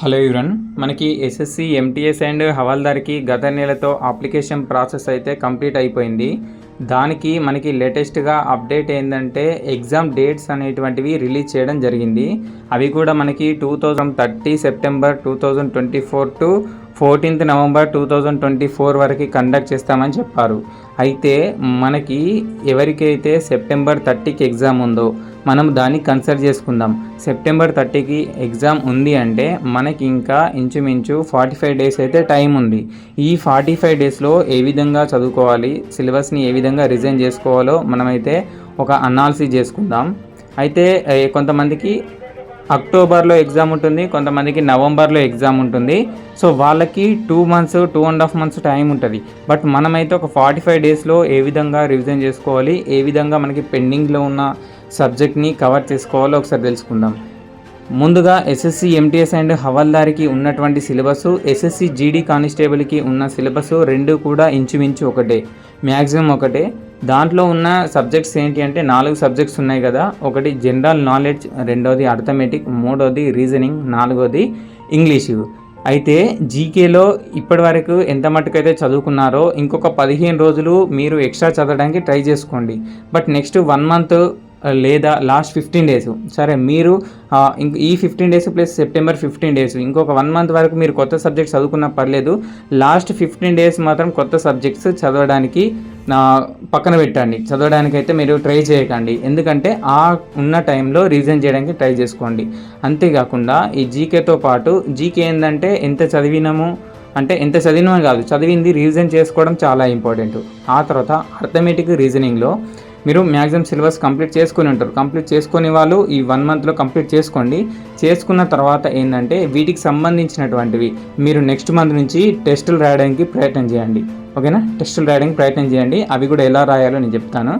Hello యురన్ మనకి SSC MTS and హవాల్దార్కి గత నెలతో అప్లికేషన్ ప్రాసెస్ అయితే కంప్లీట్ అయిపోయింది. దానికి మనకి లేటెస్ట్గా అప్డేట్ ఏంటంటే ఎగ్జామ్ డేట్స్ అనేటువంటివి రిలీజ్ చేయడం జరిగింది. అవి కూడా మనకి two thousand thirty September two thousand twenty four to fourteenth November two thousand twenty four వరకు కండక్ట్ చేస్తామని చెప్పారు. అయితే మనకి ఎవరికైతే సెప్టెంబర్ థర్టీకి ఎగ్జామ్ ఉందో మనం దాన్ని కన్సిడర్ చేసుకుందాం. సెప్టెంబర్ థర్టీకి ఎగ్జామ్ ఉంది అంటే మనకి ఇంకా ఇంచుమించు ఫార్టీ ఫైవ్ డేస్ అయితే టైం ఉంది. ఈ ఫార్టీ ఫైవ్ డేస్లో ఏ విధంగా చదువుకోవాలి సిలబస్ని ఏ విధంగా రిజైన్ చేసుకోవాలో మనమైతే ఒక అనాలిసిస్ చేసుకుందాం. అయితే కొంతమందికి అక్టోబర్లో ఎగ్జామ్ ఉంటుంది కొంతమందికి నవంబర్లో ఎగ్జామ్ ఉంటుంది. సో వాళ్ళకి two months two and half months time ఉంటుంది. బట్ మనమైతే ఒక ఫార్టీ ఫైవ్ డేస్లో ఏ విధంగా రివిజన్ చేసుకోవాలి ఏ విధంగా మనకి పెండింగ్లో ఉన్న సబ్జెక్ట్ని కవర్ చేసుకోవాలో ఒకసారి తెలుసుకుందాం. ముందుగా ఎస్ఎస్సి ఎంటీఎస్ అండ్ హవాల్దారికి ఉన్నటువంటి సిలబస్ ఎస్ఎస్సి జీడీ కానిస్టేబుల్కి ఉన్న సిలబస్ రెండు కూడా ఇంచుమించు ఒకటే మ్యాక్సిమం ఒకటే. దాంట్లో ఉన్న సబ్జెక్ట్స్ ఏంటి అంటే నాలుగు సబ్జెక్ట్స్ ఉన్నాయి కదా ఒకటి జనరల్ నాలెడ్జ్ రెండోది అర్థమెటిక్ మూడోది రీజనింగ్ నాలుగోది ఇంగ్లీషు. అయితే జీకేలో ఇప్పటివరకు ఎంత మట్టుకైతే చదువుకున్నారో ఇంకొక పదిహేను రోజులు మీరు ఎక్స్ట్రా చదవడానికి ట్రై చేసుకోండి. బట్ నెక్స్ట్ వన్ మంత్ లేదా లాస్ట్ ఫిఫ్టీన్ డేస్ సరే మీరు ఈ fifteen days plus September fifteen days ఇంకొక వన్ మంత్ వరకు మీరు కొత్త సబ్జెక్ట్స్ చదువుకున్నా పర్లేదు. లాస్ట్ ఫిఫ్టీన్ డేస్ మాత్రం కొత్త సబ్జెక్ట్స్ చదవడానికి నా పక్కన పెట్టండి. చదవడానికి అయితే మీరు ట్రై చేయకండి. ఎందుకంటే ఆ ఉన్న టైంలో రీజన్ చేయడానికి ట్రై చేసుకోండి. అంతేకాకుండా ఈ జీకేతో పాటు జీకే ఏంటంటే ఎంత చదివినాము అంటే ఎంత చదివినా కాదు చదివింది రీజన్ చేసుకోవడం చాలా ఇంపార్టెంట్ ఆ తర్వాత అర్థమెటిక్ రీజనింగ్లో మీరు మ్యాక్సిమం సిలబస్ కంప్లీట్ చేసుకుని ఉంటారు. కంప్లీట్ చేసుకునే వాళ్ళు ఈ వన్ మంత్లో కంప్లీట్ చేసుకోండి. చేసుకున్న తర్వాత ఏంటంటే వీటికి సంబంధించినటువంటివి మీరు నెక్స్ట్ మంత్ నుంచి టెస్టులు రాయడానికి ప్రయత్నం చేయండి. ఓకేనా టెస్టులు రాయడానికి ప్రయత్నం చేయండి. అవి కూడా ఎలా రాయాలో నేను చెప్తాను.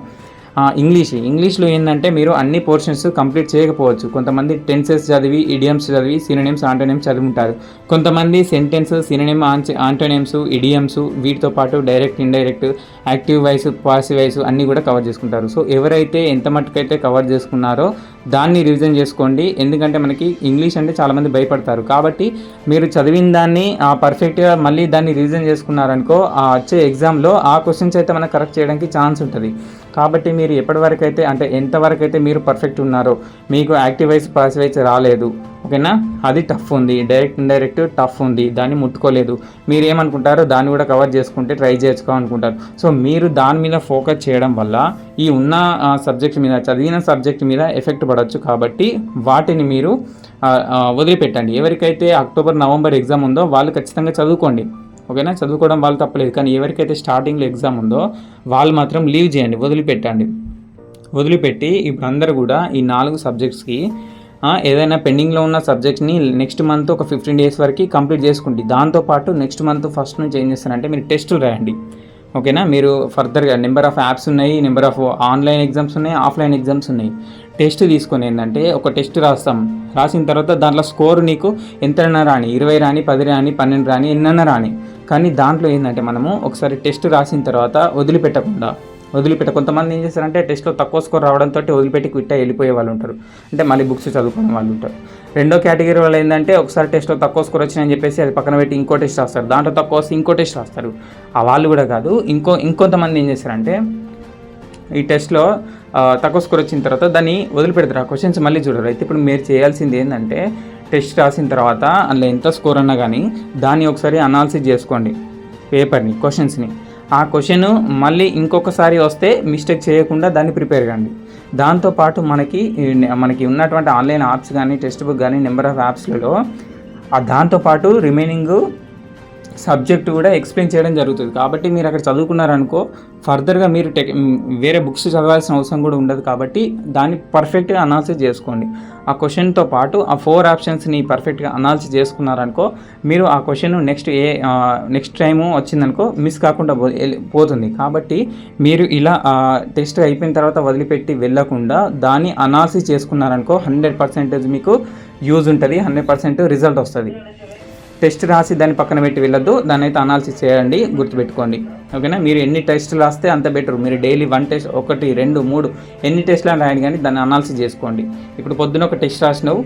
ఇంగ్లీష్. ఇంగ్లీష్లో ఏంటంటే మీరు అన్ని పోర్షన్స్ కంప్లీట్ చేయకపోవచ్చు. కొంతమంది టెన్సెస్ చదివి ఇడియమ్స్ చదివి సినోనిమ్స్ ఆంటోనిమ్స్ చదివి ఉంటారు కొంతమంది సెంటెన్స్ సినోనిమ్ ఆంటోనిమ్స్ ఇడియమ్స్ వీటితో పాటు direct indirect active voice passive voice అన్నీ కూడా కవర్ చేసుకుంటారు. సో ఎవరైతే ఎంత మట్టుకైతే కవర్ చేసుకున్నారో దాన్ని రివిజన్ చేసుకోండి. ఎందుకంటే మనకి ఇంగ్లీష్ అంటే చాలామంది భయపడతారు. కాబట్టి మీరు చదివిన దాన్ని ఆ పర్ఫెక్ట్గా మళ్ళీ దాన్ని రివిజన్ చేసుకున్నారనుకో ఆ వచ్చే ఎగ్జామ్లో ఆ క్వశ్చన్స్ అయితే మనకు కరెక్ట్ చేయడానికి ఛాన్స్ ఉంటుంది. కాబట్టి మీరు ఎప్పటివరకు అయితే అంటే ఎంతవరకు అయితే మీరు పర్ఫెక్ట్ ఉన్నారో మీకు యాక్టివ్ వైస్ పాసివ్ వైస్ రాలేదు ఓకేనా? అది టఫ్ ఉంది. డైరెక్ట్ ఇండైరెక్ట్ టఫ్ ఉంది. దాన్ని ముట్టుకోలేదు. మీరు ఏమనుకుంటారో దాన్ని కూడా కవర్ చేసుకుంటే ట్రై చేసుకో అనుకుంటారు. సో మీరు దాని మీద ఫోకస్ చేయడం వల్ల ఈ ఉన్న సబ్జెక్ట్ మీద చదివిన సబ్జెక్ట్ మీద ఎఫెక్ట్ పడవచ్చు కాబట్టి వాటిని మీరు వదిలిపెట్టండి. ఎవరికైతే అక్టోబర్ నవంబర్ ఎగ్జామ్ ఉందో వాళ్ళు ఖచ్చితంగా చదువుకోండి. ఓకేనా? చదువుకోవడం వాళ్ళు తప్పలేదు. కానీ ఎవరికైతే స్టార్టింగ్లో ఎగ్జామ్ ఉందో వాళ్ళు మాత్రం లీవ్ చేయండి వదిలిపెట్టండి. వదిలిపెట్టి ఇప్పుడు అందరూ కూడా ఈ నాలుగు సబ్జెక్ట్స్కి ఏదైనా పెండింగ్లో ఉన్న సబ్జెక్ట్ని నెక్స్ట్ మంత్ ఒక ఫిఫ్టీన్ డేస్ వరకు కంప్లీట్ చేసుకోండి దాంతోపాటు నెక్స్ట్ మంత్ ఫస్ట్ నుంచి ఏం చేస్తారంటే మీరు టెస్టులు రాయండి. ఓకేనా? మీరు ఫర్దర్గా నెంబర్ ఆఫ్ యాప్స్ ఉన్నాయి నెంబర్ ఆఫ్ ఆన్లైన్ ఎగ్జామ్స్ ఉన్నాయి ఆఫ్లైన్ ఎగ్జామ్స్ ఉన్నాయి. టెస్ట్ తీసుకొని ఏంటంటే ఒక టెస్ట్ రాస్తాం. రాసిన తర్వాత దాంట్లో స్కోర్ నీకు ఎంతైనా రాని ఇరవై రాని పది రాని పన్నెండు రాని ఎన్నైనా రాని. కానీ దాంట్లో ఏంటంటే మనము ఒకసారి టెస్ట్ రాసిన తర్వాత వదిలిపెట్టకుండా వదిలిపెట్ట కొంతమంది ఏం చేస్తారంటే టెస్ట్లో తక్కువ స్కోర్ రావడంతో వదిలిపెట్టి క్విట్ వెళ్ళిపోయే వాళ్ళు ఉంటారు. అంటే మళ్ళీ బుక్స్ చదువుకునే వాళ్ళు ఉంటారు. రెండో కేటగిరీ వాళ్ళు ఏంటంటే ఒకసారి టెస్ట్లో తక్కువ స్కోర్ వచ్చినాయని చెప్పేసి అది పక్కన పెట్టి ఇంకో టెస్ట్ రాస్తారు. దాంట్లో తక్కువ వస్తే ఇంకో టెస్ట్ రాస్తారు. ఆ వాళ్ళు కూడా కాదు. ఇంకో ఇంకొంతమంది ఏం చేస్తారంటే ఈ టెస్ట్లో తక్కువ స్కోర్ వచ్చిన తర్వాత దాన్ని వదిలిపెడతారు. ఆ క్వశ్చన్స్ మళ్ళీ చూడరు. అయితే ఇప్పుడు మీరు చేయాల్సింది ఏంటంటే టెస్ట్ రాసిన తర్వాత అందులో ఎంత స్కోర్ అన్నా కానీ దాన్ని ఒకసారి అనాలిసిస్ చేసుకోండి పేపర్ని క్వశ్చన్స్ని ఆ క్వశ్చన్ మళ్ళీ ఇంకొకసారి వస్తే మిస్టేక్ చేయకుండా దాన్ని ప్రిపేర్ కండి దాంతోపాటు మనకి మనకి ఉన్నటువంటి ఆన్లైన్ యాప్స్ కానీ టెక్స్ట్ బుక్ కానీ నెంబర్ ఆఫ్ యాప్స్లలో ఆ దాంతోపాటు రిమైనింగ్ సబ్జెక్ట్ కూడా ఎక్స్ప్లెయిన్ చేయడం జరుగుతుంది. కాబట్టి మీరు అక్కడ చదువుకున్నారనుకో ఫర్దర్గా మీరు టెక్ వేరే బుక్స్ చదవాల్సిన అవసరం కూడా ఉండదు కాబట్టి దాన్ని పర్ఫెక్ట్గా అనాలిసిస్ చేసుకోండి. ఆ క్వశ్చన్తో పాటు ఆ ఫోర్ ఆప్షన్స్ని పర్ఫెక్ట్గా అనాలిసిస్ చేసుకున్నారనుకో మీరు ఆ క్వశ్చన్ నెక్స్ట్ ఏ నెక్స్ట్ టైము వచ్చిందనుకో మిస్ కాకుండా పో- పోతుంది. కాబట్టి మీరు ఇలా టెస్ట్ అయిపోయిన తర్వాత వదిలిపెట్టి వెళ్ళకుండా దాన్ని అనాలిసిస్ చేసుకున్నారనుకో హండ్రెడ్ పర్సెంటేజ్ మీకు యూజ్ ఉంటుంది హండ్రెడ్ పర్సెంట్ రిజల్ట్ వస్తుంది. టెస్ట్ రాసి దాన్ని పక్కన పెట్టి వెళ్ళొద్దు. దాన్ని అయితే అనాలిసిస్ చేయండి గుర్తుపెట్టుకోండి. ఓకేనా? మీరు ఎన్ని టెస్టులు రాస్తే అంత బెటర్ మీరు డైలీ వన్ టెస్ట్ ఒకటి రెండు మూడు ఎన్ని టెస్టులు అని రాయండి కానీ దాన్ని అనాలిసిస్ చేసుకోండి. ఇప్పుడు పొద్దున ఒక టెస్ట్ రాసినావు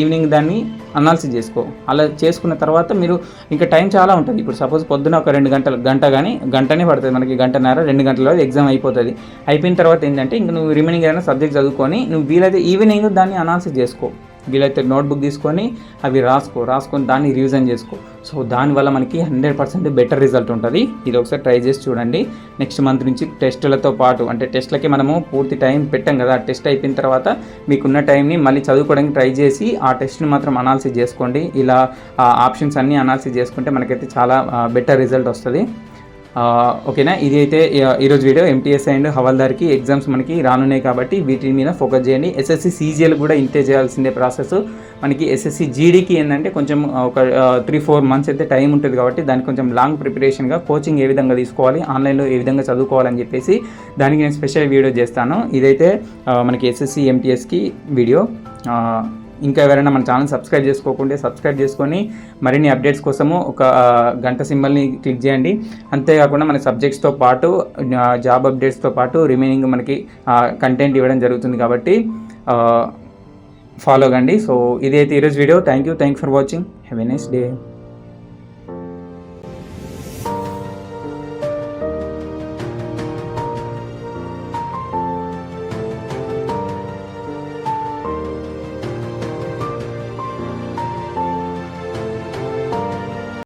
ఈవినింగ్ దాన్ని అనాలిసిస్ చేసుకో. అలా చేసుకున్న తర్వాత మీరు ఇంకా టైం చాలా ఉంటుంది. ఇప్పుడు సపోజ్ పొద్దున ఒక రెండు గంటలు గంట కానీ గంటనే పడుతుంది మనకి గంటన్నర రెండు గంటల ఎగ్జామ్ అయిపోతుంది. అయిపోయిన తర్వాత ఏంటంటే ఇంక నువ్వు రిమైనింగ్ ఏదైనా సబ్జెక్ట్ చదువుకొని నువ్వు వీలైతే ఈవినింగ్ దాన్ని అనాలిసిస్ చేసుకో. వీలైతే నోట్బుక్ తీసుకొని అవి రాసుకో రాసుకొని దాన్ని రివిజన్ చేసుకో. సో దానివల్ల మనకి హండ్రెడ్ పర్సెంట్ బెటర్ రిజల్ట్ ఉంటుంది. ఇది ఒకసారి ట్రై చేసి చూడండి. నెక్స్ట్ మంత్ నుంచి టెస్టులతో పాటు అంటే టెస్ట్లకి మనము పూర్తి టైం పెట్టాం కదా. టెస్ట్ అయిపోయిన తర్వాత మీకున్న టైంని మళ్ళీ చదువుకోవడానికి ట్రై చేసి ఆ టెస్ట్ని మాత్రం అనాలిసిస్ చేసుకోండి. ఇలా ఆప్షన్స్ అన్నీ అనాలిసిస్ చేసుకుంటే మనకైతే చాలా బెటర్ రిజల్ట్ వస్తుంది. ఓకేనా? ఇది అయితే ఈరోజు వీడియో ఎంటీఎస్ అండ్ హవాల్దార్కి ఎగ్జామ్స్ మనకి రానున్నాయి కాబట్టి వీటి మీద ఫోకస్ చేయండి. ఎస్ఎస్సి సీజీఎల్ కూడా ఇంతే చేయాల్సిందే ప్రాసెస్. మనకి ఎస్ఎస్సి జీడీకి ఏంటంటే కొంచెం ఒక త్రీ ఫోర్ మంత్స్ అయితే టైం ఉంటుంది కాబట్టి దానికి కొంచెం లాంగ్ ప్రిపరేషన్గా కోచింగ్ ఏ విధంగా తీసుకోవాలి ఆన్లైన్లో ఏ విధంగా చదువుకోవాలని చెప్పేసి దానికి నేను స్పెషల్ వీడియో చేస్తాను. ఇదైతే మనకి ఎస్ఎస్సి ఎంటీఎస్కి వీడియో. ఇంకా ఎవరైనా మన ఛానల్ సబ్స్క్రైబ్ చేసుకోకుంటే సబ్స్క్రైబ్ చేసుకొని మరిన్ని అప్డేట్స్ కోసము ఒక గంట సింబల్ని క్లిక్ చేయండి. అంతేకాకుండా మన సబ్జెక్ట్స్తో పాటు జాబ్ అప్డేట్స్తో పాటు రిమైనింగ్ మనకి కంటెంట్ ఇవ్వడం జరుగుతుంది కాబట్టి ఫాలో కండి. సో ఇదైతే ఈరోజు video. Thank you thank for watching have a nice day